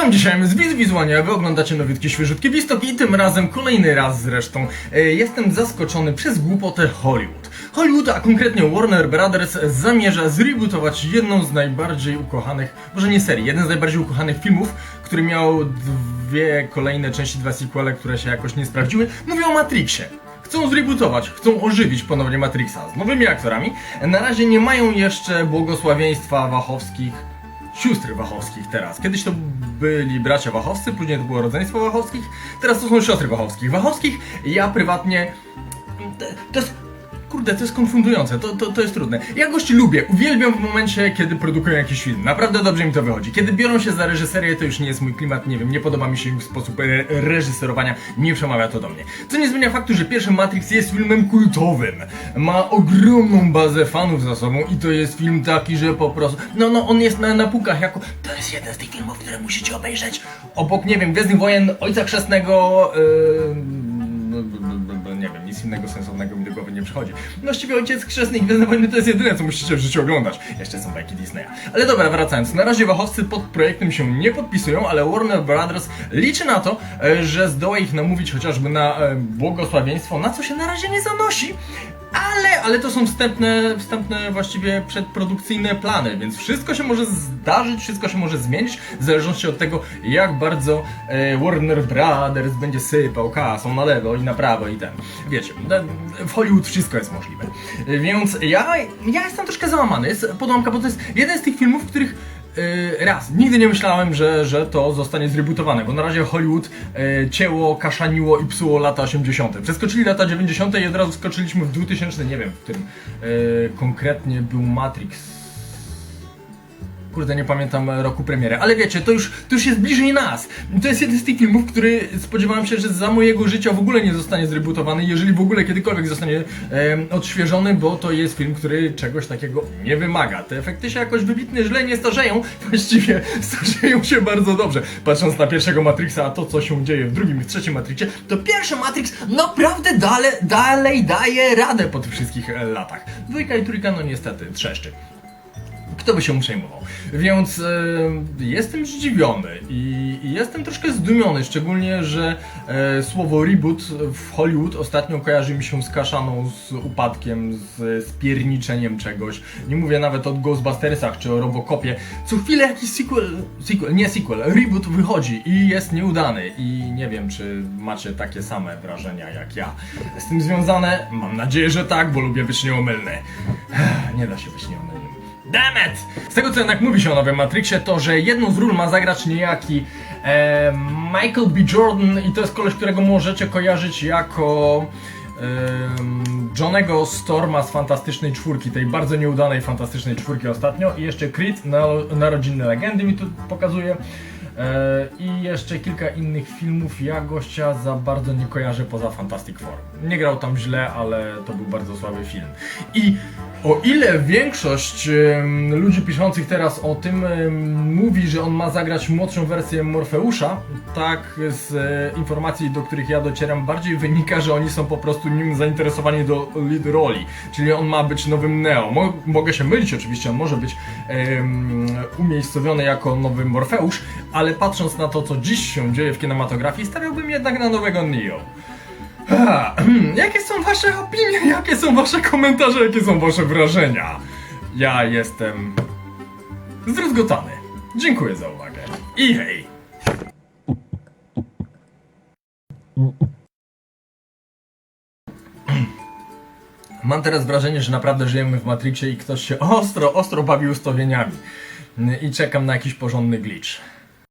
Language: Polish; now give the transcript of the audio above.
wam dzisiaj z Wiz Wizłania, wy oglądacie nowiutki świeżutki Wistok i tym razem kolejny raz zresztą e, jestem zaskoczony przez głupotę Hollywood. Hollywood, a konkretnie Warner Brothers zamierza zrebootować jedną z najbardziej ukochanych, może nie serii, jeden z najbardziej ukochanych filmów, który miał dwie kolejne części, dwa sequele, które się jakoś nie sprawdziły. Mówię o Matrixie. Chcą zrebootować, chcą ożywić ponownie Matrixa z nowymi aktorami. Na razie nie mają jeszcze błogosławieństwa Wachowskich, sióstr Wachowskich teraz. Kiedyś to byli bracia Wachowscy, później to było rodzeństwo Wachowskich, teraz to są siostry Wachowskich. Wachowskich ja prywatnie... To, jest... Kurde, to jest konfundujące, to, to, to jest trudne. Ja gości lubię, uwielbiam w momencie, kiedy produkują jakiś film. Naprawdę dobrze mi to wychodzi. Kiedy biorą się za reżyserię, to już nie jest mój klimat, nie wiem, nie podoba mi się ich sposób re reżyserowania, nie przemawia to do mnie. Co nie zmienia faktu, że pierwszy Matrix jest filmem kultowym. Ma ogromną bazę fanów za sobą i to jest film taki, że po prostu... No, no, on jest na, na półkach jako... To jest jeden z tych filmów, które musicie obejrzeć. Obok, nie wiem, Gwiezdnych Wojen, Ojca Chrzestnego... Yy nic innego sensownego mi do głowy nie przychodzi. No właściwie Ojciec Chrzestny i Gwiezdne Wojny to jest jedyne, co musicie w życiu oglądać. Jeszcze są bajki Disneya. Ale dobra, wracając. Na razie Wachowcy pod projektem się nie podpisują, ale Warner Brothers liczy na to, e, że zdoła ich namówić chociażby na e, błogosławieństwo, na co się na razie nie zanosi. Ale, ale to są wstępne, wstępne właściwie przedprodukcyjne plany, więc wszystko się może zdarzyć, wszystko się może zmienić, w zależności od tego, jak bardzo e, Warner Brothers będzie sypał kasą na lewo i na prawo i ten. Wiecie, w Hollywood wszystko jest możliwe. E, Więc ja, ja jestem troszkę załamany z podłamka, bo to jest jeden z tych filmów, w których e, raz, nigdy nie myślałem, że, że to zostanie zrebootowane, bo na razie Hollywood e, cięło, kaszaniło i psuło lata 80. Przeskoczyli lata 90. i od razu skoczyliśmy w 2000, nie wiem, w którym e, konkretnie był Matrix. Kurde, nie pamiętam roku premiery, ale wiecie, to już, to już jest bliżej nas. To jest jeden z tych filmów, który spodziewałem się, że za mojego życia w ogóle nie zostanie zrebootowany, jeżeli w ogóle kiedykolwiek zostanie em, odświeżony, bo to jest film, który czegoś takiego nie wymaga. Te efekty się jakoś wybitnie źle nie starzeją, właściwie starzeją się bardzo dobrze. Patrząc na pierwszego Matrixa, a to co się dzieje w drugim i trzecim Matrixie, to pierwszy Matrix naprawdę dale, dalej daje radę po tych wszystkich e, latach. Dwójka i trójka, no niestety, trzeszczy kto by się przejmował. Więc e, jestem zdziwiony i, i jestem troszkę zdumiony, szczególnie, że e, słowo reboot w Hollywood ostatnio kojarzy mi się z kaszaną, z upadkiem, z spierniczeniem czegoś. Nie mówię nawet o Ghostbustersach czy o Robocopie. Co chwilę jakiś sequel, sequel, nie sequel, reboot wychodzi i jest nieudany. I nie wiem, czy macie takie same wrażenia jak ja. Z tym związane? Mam nadzieję, że tak, bo lubię być nieomylny. Nie da się być nieomylnym. Dammit! Z tego co jednak mówi się o nowym Matrixie, to że jedną z ról ma zagrać niejaki e, Michael B. Jordan i to jest koleś, którego możecie kojarzyć jako em, Johnego Storma z Fantastycznej Czwórki, tej bardzo nieudanej Fantastycznej Czwórki ostatnio i jeszcze Creed, na- Narodzinne Legendy mi tu pokazuje. E, I jeszcze kilka innych filmów. Ja gościa za bardzo nie kojarzę poza Fantastic Four. Nie grał tam źle, ale to był bardzo słaby film. I o ile większość ludzi piszących teraz o tym mówi, że on ma zagrać młodszą wersję Morfeusza, tak z e, informacji, do których ja docieram, bardziej wynika, że oni są po prostu nim zainteresowani do lead roli. Czyli on ma być nowym Neo. Mo mogę się mylić oczywiście, on może być umiejscowiony jako nowy Morfeusz, ale patrząc na to, co dziś się dzieje w kinematografii, stawiałbym jednak na nowego Neo. Ha, jakie są wasze opinie? Jakie są wasze komentarze? Jakie są wasze wrażenia? Ja jestem zdruzgotany. Dziękuję za uwagę. I hej! Mam teraz wrażenie, że naprawdę żyjemy w Matrixie i ktoś się ostro, ostro bawi ustawieniami. I czekam na jakiś porządny glitch.